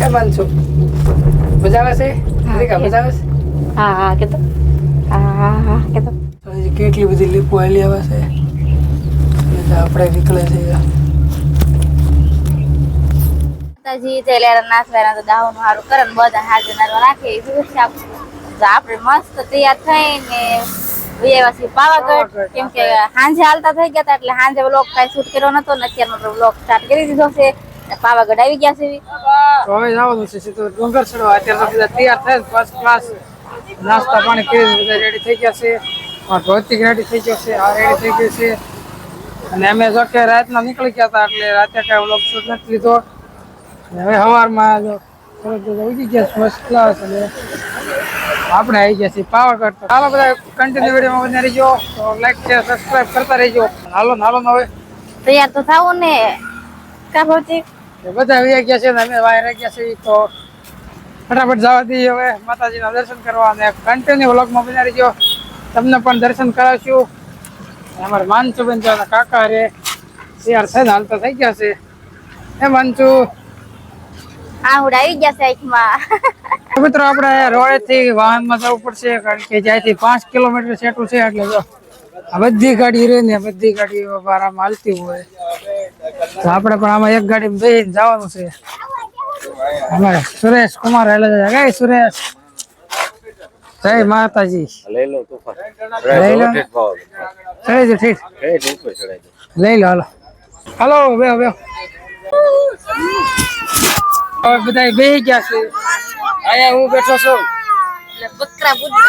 કેમ છો. મજા આવે છે? મજા આવે છે? હા હા કેતો. હા હા હા કેટલી બધી લીપો આવેલી આવે છે? આપણે નીકળે છે માતાજી તેલેરા નાખવાના તો દાવાનું હારું કરે ને બધા હાજર નારવા નાખે એ તો આપણે મસ્ત તૈયાર થઈને વ્યવા છીએ પાવાગઢ. કેમ કે સાંજે હાલતા થઈ ગયા હતા એટલે સાંજે બ્લોક કાંઈ શૂટ કર્યો નતો ને અત્યારનો બ્લોક સ્ટાર્ટ કરી દીધો છે. પાવાગઢ આવી ગયા છે. તો હવે જવાનું છે સીધું ડુંગર ચડવા. અત્યારે બધા તૈયાર થાય ફર્સ્ટ ક્લાસ નાસ્તા પાણી કરી બધા રેડી થઈ ગયા છે. ભૌતિક રેડી થઈ ગયો છે આ રેડી થઈ ગયું છે. અને અમે જો કે રાતના નીકળી ગયા હતા એટલે રાતે કાંઈ વ્લોગ શૂટ નથી લીધો. હવે સવારમાં જો ઉગી ગયા ફર્સ્ટ ક્લાસ અને આપણે આવી ગયા છીએ પાવાગઢ. તો હાલો બધા કન્ટિન્યુ વિડીયોમાં બને રહીજો. તો લાઈક છે સબસ્ક્રાઈબ કરતા રહીજો. હાલો હાલો હવે. તૈયાર તો થવું ને. કા ભૌતિક બધા આવી ગયા છે ને અમે વાય રહી ગયા છીએ તો ફટાફટ જવા દઈએ હવે માતાજીના દર્શન કરવા અને કન્ટિન્યુ વ્લોગમાં બની રહીજો. તમને પણ દર્શન કરાવશું. અમારે માનસુબેન છે કાકા રે શિયાર છે ને હાલતા થઈ ગયા છે. એ માનસુ? આહુડ આવી ગયા છે આંખમાં મિત્રો આપણે રોડેથી વાહનમાં જવું પડશે કારણ કે જ્યાંથી પાંચ કિલોમીટર સેટું છે એટલે જો બધી ગાડી રહે ને બધી ગાડી હાલતી હોય. આપણે પણ આમાં એક ગાડી બેસીને જવાનું છે. અમારે સુરેશ કુમાર હેલે સુરેશ. જય માતાજી. લઈ લો તુફાન. લઈ લો. ઠીક. લઈ લો હાલો. હાલો બે બે હવે બધા બેસી ગયા છે. અહીંયા હું બેઠો છું. એટલે બકરા બુદ્ધિ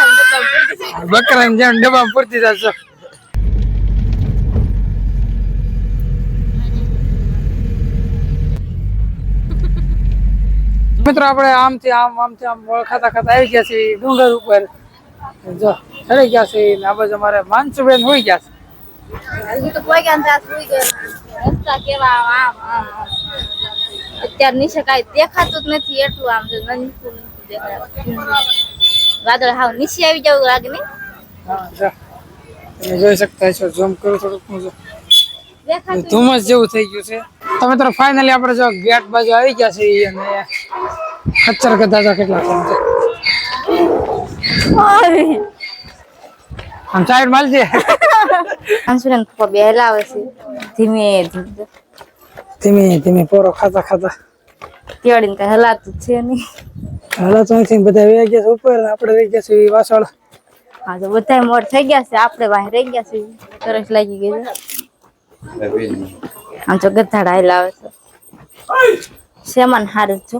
બકરાની જેમ ડબ્બા પૂરતી જશો મિત્રો આપણે આમથી આમ આમથી આમ ખાતા ખાતા આવી ગયા છીએ ડુંગર ઉપર. જો ચડી ગયા છીએ ને આ બાજુ અમારે માનસુબેન હોઈ ગયા છે. અત્યારે નીચે કાંઈ દેખાતું જ નથી એટલું આમ જો દેખાય વાદળ હાવ નીચે આવી જવું લાગે નહીં. હા જો. તમે જોઈ શકતા છો ઝૂમ કરું થોડુંક હું જો. દેખાતું ધુમ્મસ જેવું થઈ ગયું છે. તો મિત્રો ફાઇનલી આપણે જો ગેટ બાજુ આવી ગયા છીએ અને ખચ્ચર કદાચ કેટલા છે? આમ સાઈડ માલજે અંશુરન પપ્પા બેલા આવે છે? ધીમે ધીમે. ધીમે ધીમે પોરો ખાતા ખાતા. તેડીને કઈ હલાતું છે નહીં. હાલો તો અહીંથી બધા વહી ગયા છે ઉપર આપણે રહી ગયા છે વાસળ હા તો બધા મોડ થઈ ગયા છે આપણે વાહે રહી ગયા છે તરસ લાગી ગઈ છે. આમ તો ગધાડા હાલ આવે છે શેમાન હારું છો?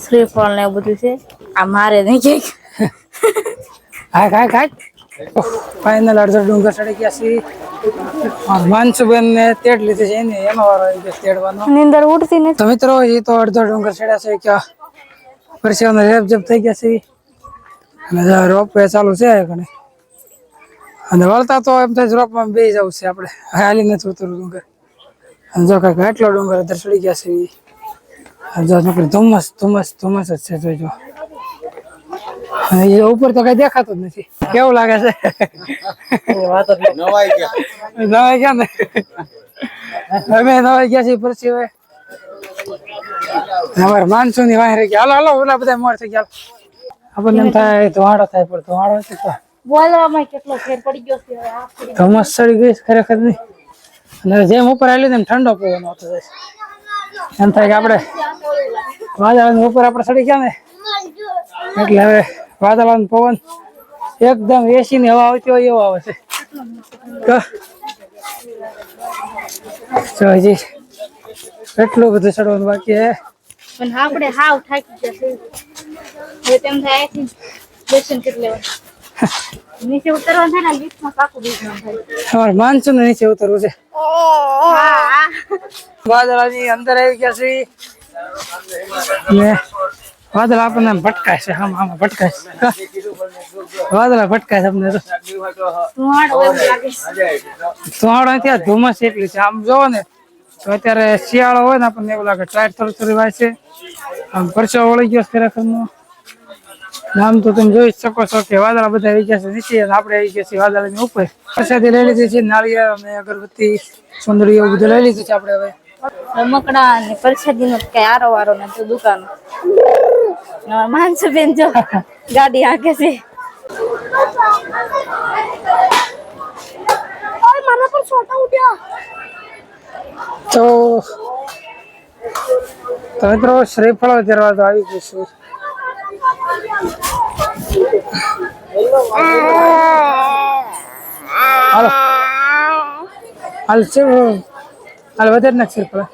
શ્રીફળ ને એવું બધું છે. આ મારે નહીં કે હા કાય ખાય ફાઇનલ અડધો ડુંગર ચડી ગયા છે માનસુબેન ને તેડ લીધી છે એને એનો વારો આવી ગયો તેડવાનો. નીંદર ઉડતી નથી. તો મિત્રો એ તો અડધો ડુંગર ચડ્યા છે કે પરસેવાનો રેપ જપ થઈ ગયા છે. અને રોપ વે ચાલુ છે કને અને વળતા તો એમ થાય રોપમાં બે જવું છે આપણે. હાલી નથી ઉતરવું ડુંગર. અને જો કાંઈક આટલો ડુંગર અત્યારે ચડી ગયા છે. જો નોકરી ધુમ્મસ ધુમ્મસ ધુમ્મસ જ છે જોઈજો અને એ ઉપર તો કઈ દેખાતું જ નથી. કેવું લાગે છે? નવાઈ ગયા. નવાઈ ગયા ને? અમે નવાઈ ગયા છીએ પરસી હવે. અમારે માનસું ની વાહી રહી ગયા. હાલો હાલો ઓલા બધા મોર થઈ ગયા. આપણને એમ થાય ધોવાડો થાય પણ ધોવાડો તો. બોલવામાં કેટલો ફેર પડી ગયો છે હવે આ ફરી. ધુમ્મસ ચડી ગઈ છે ખરેખર નહીં અને જેમ ઉપર આવેલી ને એમ ઠંડો પવન આવતો જાય છે. એમ થાય કે આપણે વાદળાની ઉપર આપણે ચડી ગયા ને એટલે હવે વાદળાનું પવન એકદમ એસી ની હવા આવતી હોય એવો આવે છે. તો જો હજી એટલું બધું ચડવાનું બાકી હે. પણ આપણે હાવ થાકી જશે હવે તેમ થાય અહીંથી દર્શન કરી લેવા નીચે ઉતરવાનું છે ને લિફ્ટમાં પાકું થાય. અમારે માનસૂન નીચે ઉતરવું છે. હા વાદળાની અંદર આવી ગયા છે. વાદળ આપણને ભટકાય છે. આમ આમ ભટકાય છે. વાદળા ભટકાય છે અમને તો. ધુમાડો ત્યાં ધુમ્મસ એટલી છે. આમ જોવો ને તો અત્યારે શિયાળો હોય ને આપણને એવું લાગે ટાયર થોડું થોડી વાય છે. આમ પરસો વળી ગયો ને આમ તો તમે જોઈ શકો છો કે વાદળા બધા આવી ગયા છે નીચે અને આપણે આવી ગયા છીએ વાદળાની ઉપર. પ્રસાદી લઈ લીધી છે નાળિયેર અને અગરબત્તી સુંદરી એવું બધું લઈ લીધું છે આપણે હવે. રમકડા અને પ્રસાદી નો કઈ આરો વારો નથી દુકાન. માનસુ બેન જો ગાડી આગે છે. મારા પર છોટા ઉડ્યા. તો તો મિત્રો શ્રીફળ દરવાજો આવી ગયું હાલો હાલ છે હાલ વધારે નાખ શ્રીફળ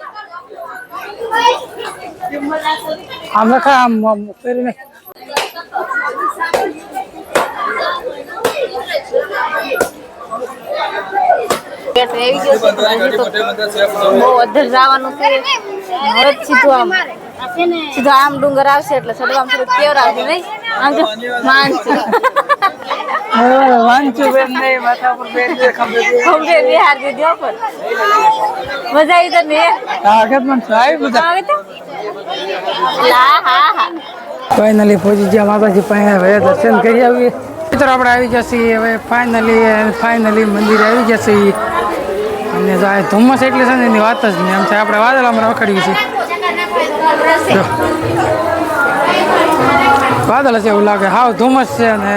આમ રખા આમ આમ ફેરી નાખ બહુ અધર જવાનું છે જ સીધું આમ સીધું આમ ડુંગર આવશે એટલે થોડું નહીં? આમ માનસું હવે વાંચું બેન નહીં માથા પર બેન છે. ખંભે બિહાર દીધી પણ. મજા આવી તને હા? કે પણ સાહેબ બધા. આવે તો લા હા હા. ફાઇનલી પહોંચી ગયા માતાજી પાસે હવે દર્શન કરી આવીએ. મિત્રો આપણે આવી જશે હવે ફાઇનલી ફાઇનલી મંદિરે આવી જશે અને ધુમ્મસ એટલે છે ને એની વાત જ નહીં. આમ છે આપણે વાદળામાં રખડીએ છીએ. જો. વાદળ છે એવું લાગે. હાવ ધુમ્મસ છે અને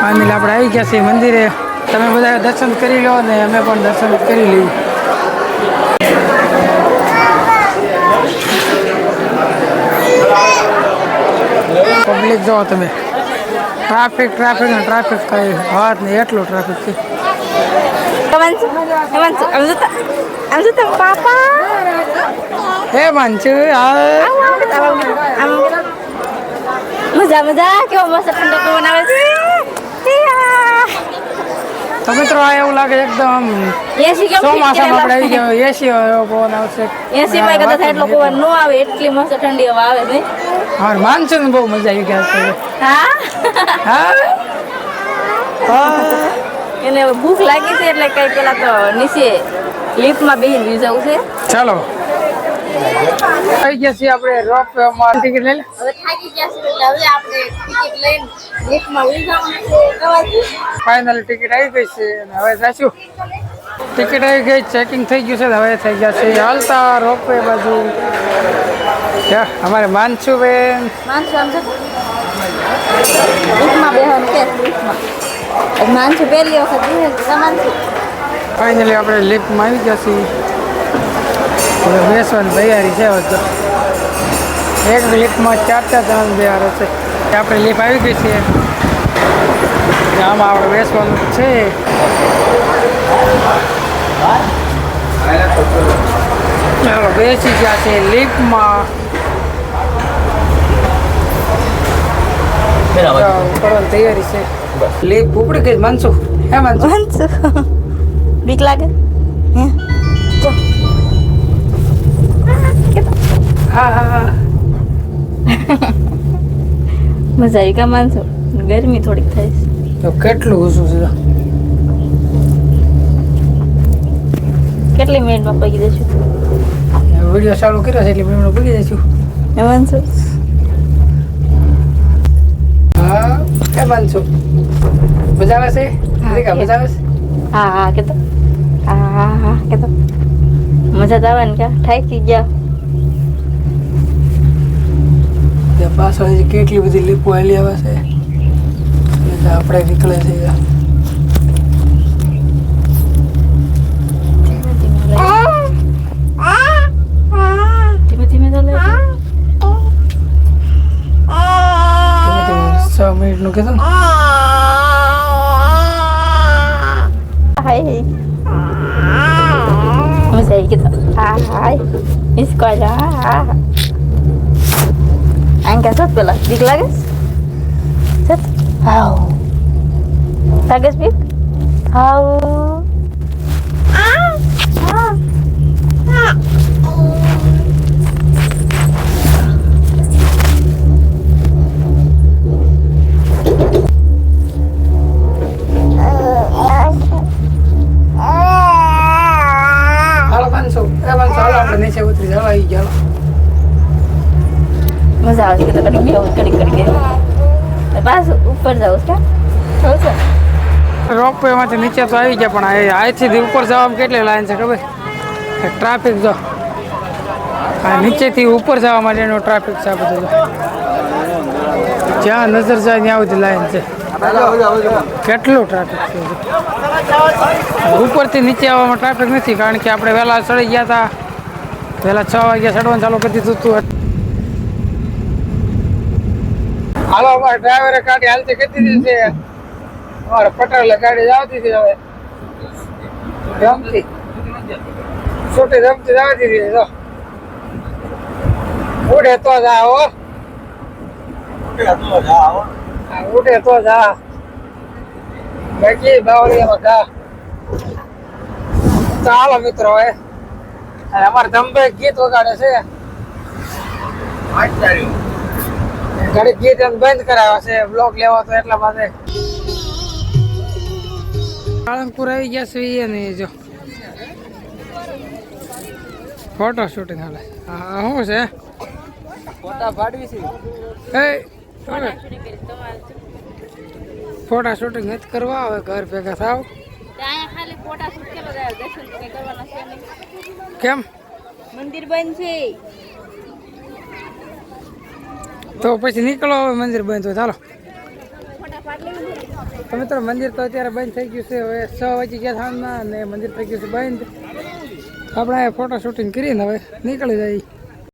ફાઇનલી આપણે આવી ગયા છીએ મંદિરે. તમે બધા દર્શન કરી લો ને અમે પણ દર્શન કરી લઈએ. પબ્લિક જો તમે. ટ્રાફિક ટ્રાફિક ને ટ્રાફિક કઈ વાત નહીં એટલું ટ્રાફિક છે. પાપા હે માનચુ મજા મજા. કેવો મસ્ત ઠંડો પવન આવે છે. તો એવું લાગે એકદમ એસી કેમ ચોમાસામાં આપણે આવી ગયો એસી પવન આવશે. એસી માં કદાચ એટલો પવન ન આવે એટલી મસ્ત ઠંડી હવા આવે નહીં હા માનચુ ને બહુ મજા આવી ગયા છે હા? હા? હા. એને ભૂખ લાગી છે એટલે કઈ પેલા તો નીચે લિફ્ટમાં બેહીને જવું છે. ચાલો. આવી ગયા છીએ આપણે રોપમાં. ટિકિટ લઈ લે. હવે થાકી ગયા છે એટલે હવે આપણે ટિકિટ લઈને લિફ્ટમાં ઉઈ જવાનું છે. ફાઇનલ ટિકિટ આવી ગઈ છે. અને હવે જાશું. ટિકિટ આવી ગઈ ચેકિંગ થઈ ગયું છે હવે થઈ ગયા છે. હાલતા રોપવે બાજુ. અમારે માનસુ બેન માનસુ આમ જો. લિફ્ટમાં બેહવાનું કે લિફ્ટમાં માનસુ પહેલી વખત બેહે છે માનસુ. ફાઇનલી આપણે લિફ્ટમાં આવી ગયા છીએ. બેસવાની તૈયારી છે હવે તો. એક લિફ્ટમાં ચાર ચાર જણ બિહારો છે. આપણે લિફ્ટ આવી ગઈ છે. આમાં આપણે બેસવાનું છે. ચાલો બેસી ગયા છે લિફ્ટમાં. કરવાની તૈયારી છે. લિફ્ટ ઉપડી ગઈ માનસું હે માનસું માનસુ બીક લાગે? હે? જો. હા મજા આવી કા માનસો ગરમી થોડીક થાય છે. તો કેટલું ઓછું છે? કેટલી મિનિટમાં પગી જશું? વીડિયો ચાલુ કર્યો છે એટલે મેં ભૂલી જઈશું હે માનસુ હા બાંધશું મજા આવે છે રીકા, મજા આવે છે હા હા કે તો હા હા હા કેતો મજા આવે ને ક્યાં થાકી ગયા પાછળ કેટલી બધી લીપો આવેલી આવે છે આપણે નીકળે છે ને હાય મજા આવી ગઈ તો હા હાય ઇસકો આજા હા હા આંકા સત પેલા બીક લાગે સત હાવ નીચે ઉતરી ચાલો આવી ગયા. મજા આવે છે કે તો કડી બેહું કડી કડી કે પાછું ઉપર જવું છે રોપમાંથી નીચે તો આવી ગયા પણ આ- અહીંથી ઉપર જવામાં કેટલી લાઈન છે ખબર? ટ્રાફિક જો. આ નીચેથી ઉપર જવા માટેનો ટ્રાફિક છે બધું જ્યાં નજર જાય ત્યાં સુધી લાઈન છે. કેટલું ટ્રાફિક છે. ઉપરથી નીચે આવવામાં ટ્રાફિક નથી કારણ કે આપણે વહેલા ચડી ગયા હતા. વહેલા છ વાગ્યા ચડવાનું ચાલુ કરી દીધું તું. હાલો, અમારા ડ્રાઈવરે ગાડી હાલતી કરી દીધી છે. અમારે પટેલે ગાડી આવતી છે હવે. રમતી. છોટી રમતી જ આવતી હતી જો. ઉડે તો જા, હો. ઉડે તો જા. બાકી બાવળીયામાં જા. ચાલો મિત્રો, હવે. અને અમારે ધમભાઈ ગીત વગાડે છે. ઘડી ગીત બંધ કરાવ્યા છે બ્લોક લેવા તો એટલા માટે. પાલનપુર આવી ગયા છે એ ને જો. ફોટો શૂટિંગ હાલે. હા શું છે? ફોટા પાડવી છે. એ ફોટા શૂટિંગ નથી કરવા આવે ઘર ભેગા થાવ. ત્યાં ખાલી ફોટા કેમ? મંદિર બંધ છે. તો પછી નીકળો હવે મંદિર બંધ હોય ચાલો તો મિત્રો મંદિર તો અત્યારે બંધ થઈ ગયું છે. હવે છ વાગી ગયા સાંજના અને મંદિર થઈ ગયું છે બંધ. આપણે ફોટો શૂટિંગ કરીને હવે નીકળી જાય